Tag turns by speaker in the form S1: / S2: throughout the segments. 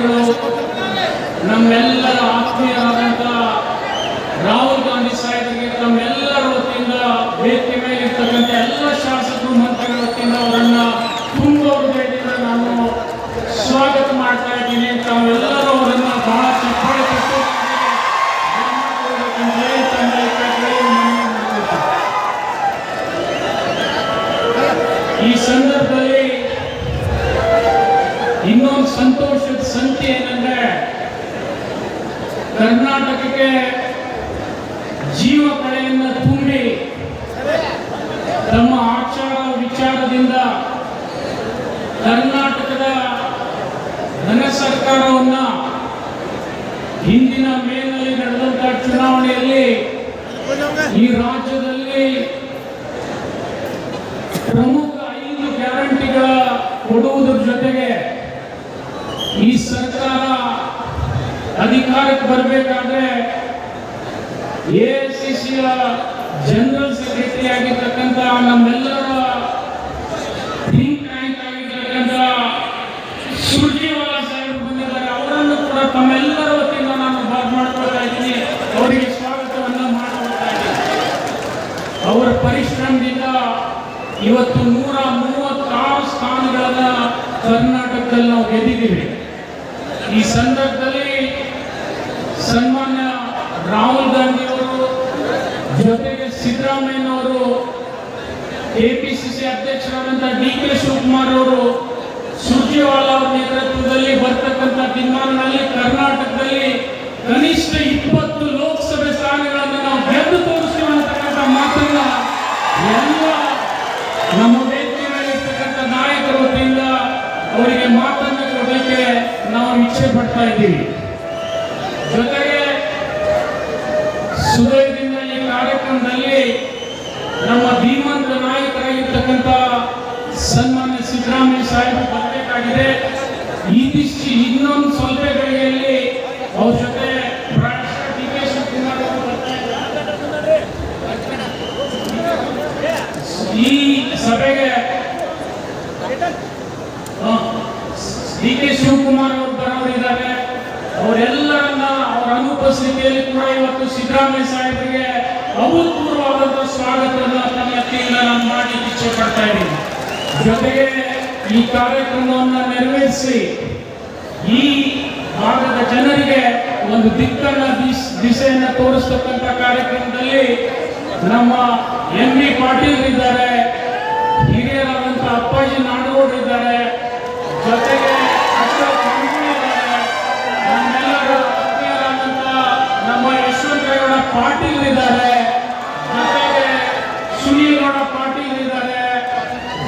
S1: ಅಭಿಮಾನಿಗಳು ನಮ್ಮೆಲ್ಲರ ಆತ್ಮೀಯರಾದಂಥ ರಾಹುಲ್ ಇನ್ನೊಂದು ಸಂತೋಷದ ಸಂಖ್ಯೆ ಏನಂದ್ರೆ, ಕರ್ನಾಟಕಕ್ಕೆ ಜೀವ ಕಳೆಯನ್ನು ತುಂಬಿ ತಮ್ಮ ಆಚಾರ ವಿಚಾರದಿಂದ ಕರ್ನಾಟಕದ ಧನ ಸರ್ಕಾರವನ್ನ ಹಿಂದಿನ ಮೇನಲ್ಲಿ ನಡೆದಂತಹ ಚುನಾವಣೆಯಲ್ಲಿ ಈ ರಾಜ್ಯದಲ್ಲಿ ಪ್ರಮುಖ ಐದು ಗ್ಯಾರಂಟಿಗಳ ಕೊಡುವುದರ ಜೊತೆಗೆ ಈ ಸರ್ಕಾರ ಅಧಿಕಾರಕ್ಕೆ ಬರಬೇಕಾದ್ರೆ ಎಐಸಿಸಿಯ ಜನರಲ್ ಸೆಕ್ರೆಟರಿ ಆಗಿರ್ತಕ್ಕಂಥ ನಮ್ಮೆಲ್ಲರ ಥಿಂಕ್ ಟ್ಯಾಂಕ್ ಆಗಿರ್ತಕ್ಕಂಥ ಸುರ್ಜಿವಾಲಾ ಸಾಹೇಬ್ ಬಂದಿದ್ದಾರೆ. ಅವರನ್ನು ಕೂಡ ತಮ್ಮೆಲ್ಲರ ವತಿಯಿಂದ ನಾನು ಭಾಗ ಮಾಡ್ಕೊಳ್ತಾ ಇದ್ದೀನಿ. ಅವರಿಗೆ ಸ್ವಾಗತವನ್ನು ಮಾಡ್ಕೊಳ್ತಾ ಇದ್ದೀನಿ. ಅವರ ಪರಿಶ್ರಮದಿಂದ ಇವತ್ತು ನೂರ ಮೂವತ್ತಾರು ಸ್ಥಾನಗಳನ್ನ ಕರ್ನಾಟಕದಲ್ಲಿ ನಾವು ಗೆದ್ದಿದ್ದೀವಿ. ಈ ಸಂದರ್ಭದಲ್ಲಿ ಸನ್ಮಾನ್ಯ ರಾಹುಲ್ ಗಾಂಧಿ ಅವರು ಜೊತೆಗೆ ಸಿದ್ದರಾಮಯ್ಯನವರು ಕೆಪಿಸಿಸಿ ಅಧ್ಯಕ್ಷರಾದಂಥ ಡಿ ಕೆ ಶಿವಕುಮಾರ್ ಅವರು ಸುರ್ಜೇವಾಲಾ ಅವರ ನೇತೃತ್ವದಲ್ಲಿ ಬರ್ತಕ್ಕಂಥ ತೀರ್ಮಾನದಲ್ಲಿ ಕರ್ನಾಟಕದಲ್ಲಿ ಕನಿಷ್ಠ ಇಪ್ಪತ್ತು ಲೋಕಸಭೆ ಸ್ಥಾನಗಳನ್ನು ನಾವು ಗೆದ್ದು ತೋರಿಸ್ತೀವಿ ಅಂತಕ್ಕಂಥ ಮಾತನ್ನ ಎಲ್ಲ ನಮ್ಮ ವೇದಿಕೆ ನಾಯಕರ ವತಿಯಿಂದ ಅವರಿಗೆ ಮಾತನ್ನು ಇಚ್ಛೆ ಪಡ್ತಾ ಇದ್ದೀವಿ ಜೊತೆಗೆ ಸುದಯದಿಂದ ಈ ಕಾರ್ಯಕ್ರಮದಲ್ಲಿ ನಮ್ಮ ಧೀಮಂತ ನಾಯಕರಾಗಿರ್ತಕ್ಕಂಥ ಸನ್ಮಾನ್ಯ ಸಿದ್ದರಾಮಯ್ಯ ಸಾಹೇಬ್ ಬರಬೇಕಾಗಿದೆ. ಇದಿಷ್ಟು ಇನ್ನೊಂದು ಸ್ವಲ್ಪ ಗಳಿಗೆಯಲ್ಲಿ ಅವ್ರ ಜೊತೆ ಈ ಸಭೆಗೆ ಡಿ ಕೆ ಶಿವಕುಮಾರ್ ಅವರ ಅನುಪಸ್ಥಿತಿಯಲ್ಲಿ ಕೂಡ ಇವತ್ತು ಸಿದ್ದರಾಮಯ್ಯ ಸಾಹೇಬರಿಗೆ ಅಭೂತಪೂರ್ವವಾದಂತಹ ಸ್ವಾಗತವನ್ನು ತನ್ನ ನಾನು ಮಾಡಿ ಇಚ್ಛೆ ಪಡ್ತಾ ಇದ್ದೀನಿ. ಜೊತೆಗೆ ಈ ಕಾರ್ಯಕ್ರಮವನ್ನು ನೆರವೇರಿಸಿ ಈ ಭಾಗದ ಜನರಿಗೆ ಒಂದು ದಿಕ್ಕನ್ನ ದಿಸ್- ದಿಸೆಯನ್ನ ತೋರಿಸ್ತಕ್ಕಂಥ ಕಾರ್ಯಕ್ರಮದಲ್ಲಿ ನಮ್ಮ ಎಂ ಬಿ ಪಾಟೀಲ್ ಇದ್ದಾರೆ ಹಿರಿಯರಾದಂಥ ಅಪ್ಪಾಜಿ ನಾಡಗೌಡರು ಪಾಟೀಲ್ ಇದ್ದಾರೆ ಜೊತೆಗೆ ಸುನೀಲ್ ಗೌಡ ಪಾಟೀಲ್ ಇದ್ದಾರೆ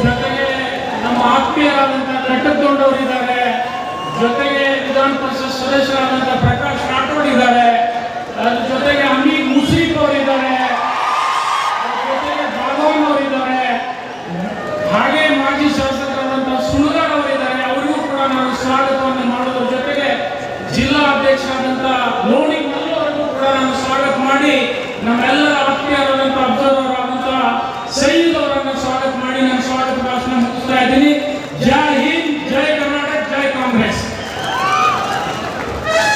S1: ಜೊತೆಗೆ ನಮ್ಮ ಆತ್ಮೀಯರಾದಂಥ ಕಟ್ಟದೊಡ್ಡವರು ಇದ್ದಾರೆ ಜೊತೆಗೆ ವಿಧಾನ ಪರಿಷತ್ ಸದಸ್ಯರಾದಂಥ ಪ್ರಕಾಶ್ ರಾಠೋಡ್ ಇದ್ದಾರೆ ಅದ್ರ ಜೊತೆಗೆ ಅಮೀರ್ ಮುಷೀಫ್ ಅವರು ಇದ್ದಾರೆ ಅದ್ರ ಜೊತೆಗೆ ಭಾಗವನ್ ಅವರು ಇದ್ದಾರೆ ಹಾಗೆ ಮಾಜಿ ಶಾಸಕರಾದಂತಹ ಸುಣಗಾರ್ ಅವರಿದ್ದಾರೆ ಅವರಿಗೂ ಕೂಡ ನಾನು ಸ್ವಾಗತವನ್ನು ಮಾಡೋದ್ರ ಜೊತೆಗೆ ಜಿಲ್ಲಾ ಅಧ್ಯಕ್ಷರಾದಂಥ ಲೋಣಿ ಮಲ್ಲು ಅವರಿಗೂ ಕೂಡ ನಾನು ಸ್ವಾಗತ ಮಾಡಿ ನಮ್ಮೆಲ್ಲರ ಆತ್ಮೀಯರಾದಂಥ ಅಬ್ಸರ್ವರ್ ಆದಂಥ ಸೈಯದ್ ಅವರನ್ನು ಸ್ವಾಗತ ಮಾಡಿ ನಾನು ಸ್ವಾಗತ ಭಾಷಣ ಮುಗಿಸ್ತಾ ಇದ್ದೀನಿ ಜೈ ಹಿಂದ್ ಜೈ ಕರ್ನಾಟಕ ಜೈ ಕಾಂಗ್ರೆಸ್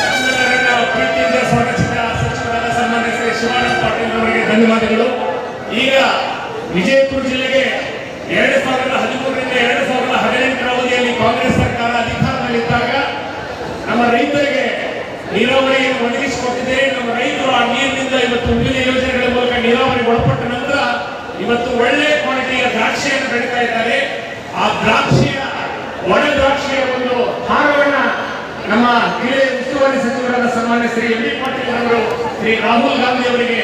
S2: ನಮ್ಮೆಲ್ಲರನ್ನ ಪ್ರೀತಿಯಿಂದ ಸ್ವಾಗತಿಸಿದ ಸಚಿವರಾದ ಸನ್ಮಾನ್ಯ ಶ್ರೀ ಶಿವಾನಂದ ಪಾಟೀಲ್ ಅವರಿಗೆ ಧನ್ಯವಾದಗಳು ಈಗ ವಿಜಯಪುರ ಜಿಲ್ಲೆಗೆ ಎರಡು ಸಾವಿರದ ಹದಿಮೂರರಿಂದ ಎರಡು ಸಾವಿರದ ಹದಿನೆಂಟರ ಅವಧಿಯಲ್ಲಿ ಕಾಂಗ್ರೆಸ್ ಸರ್ಕಾರ ಅಧಿಕಾರದಲ್ಲಿದ್ದಾಗ ನಮ್ಮ ರೈತರಿಗೆ ನೀರಾವರಿಯನ್ನು ಒದಗಿಸಿಕೊಟ್ಟಿದೆ. ನಮ್ಮ ರೈತರು ಆ ನೀರಿನಿಂದ ಇವತ್ತು ವಿವಿಧ ಯೋಜನೆಗಳ ಮೂಲಕ ನೀರಾವರಿ ಒಳಪಟ್ಟ ನಂತರ ಇವತ್ತು ಒಳ್ಳೆ ಕ್ವಾಲಿಟಿಯ ದ್ರಾಕ್ಷಿಯನ್ನು ಬೆಳೀತಾ ಇದ್ದಾರೆ. ಆ ದ್ರಾಕ್ಷಿಯ, ಒಣ ದ್ರಾಕ್ಷಿಯ ಒಂದು ಹಾರವನ್ನ ನಮ್ಮ ಹಿರಿಯ ಉಸ್ತುವಾರಿ ಸಚಿವರಾದ ಸನ್ಮಾನ್ಯ ಶ್ರೀ ಎಂ ಪಾಟೀಲ್ ಅವರು, ಶ್ರೀ ರಾಹುಲ್ ಗಾಂಧಿ ಅವರಿಗೆ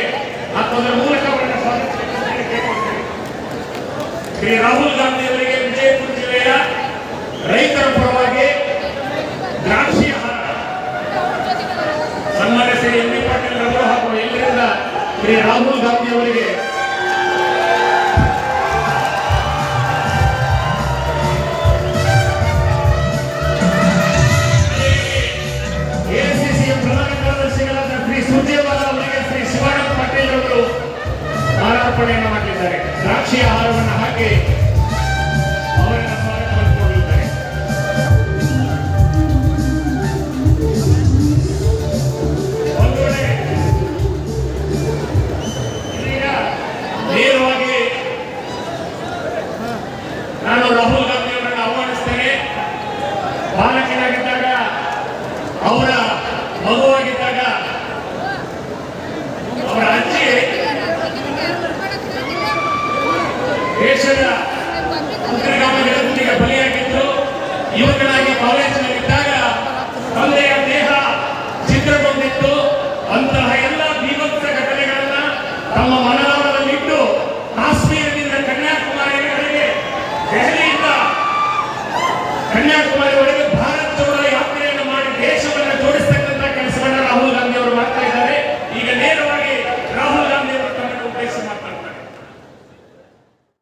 S2: ಅದರ ಮೂಲಕ ಅವರನ್ನು. ಶ್ರೀ ರಾಹುಲ್ ಗಾಂಧಿ ಅವರಿಗೆ ವಿಜಯಪುರ ಜಿಲ್ಲೆಯ ರೈತರ ಪರವಾಗಿ ದ್ರಾಕ್ಷಿ ಸನ್ಮಾನ್ಯ ಶ್ರೀ ಎಂ ಪಾಟೀಲ್ ಅವರು ಹಾಗೂ ಎಲ್ಲರಿಂದ ಶ್ರೀ ರಾಹುಲ್ ಗಾಂಧಿ ಅವರಿಗೆ ಎಐಸಿಸಿಯ ಪ್ರಧಾನ ಕಾರ್ಯದರ್ಶಿಗಳಾದ ಶ್ರೀ ಸುರ್ಜೇವಾಲಾ ಸಮರ್ಪಣೆಯನ್ನು ಮಾಡಿದ್ದಾರೆ. ದ್ರಾಕ್ಷಿ ಆಹಾರವನ್ನು ಹಾಕಿ ನೇರವಾಗಿ ನಾನು ರಾಹುಲ್ Certo, Maria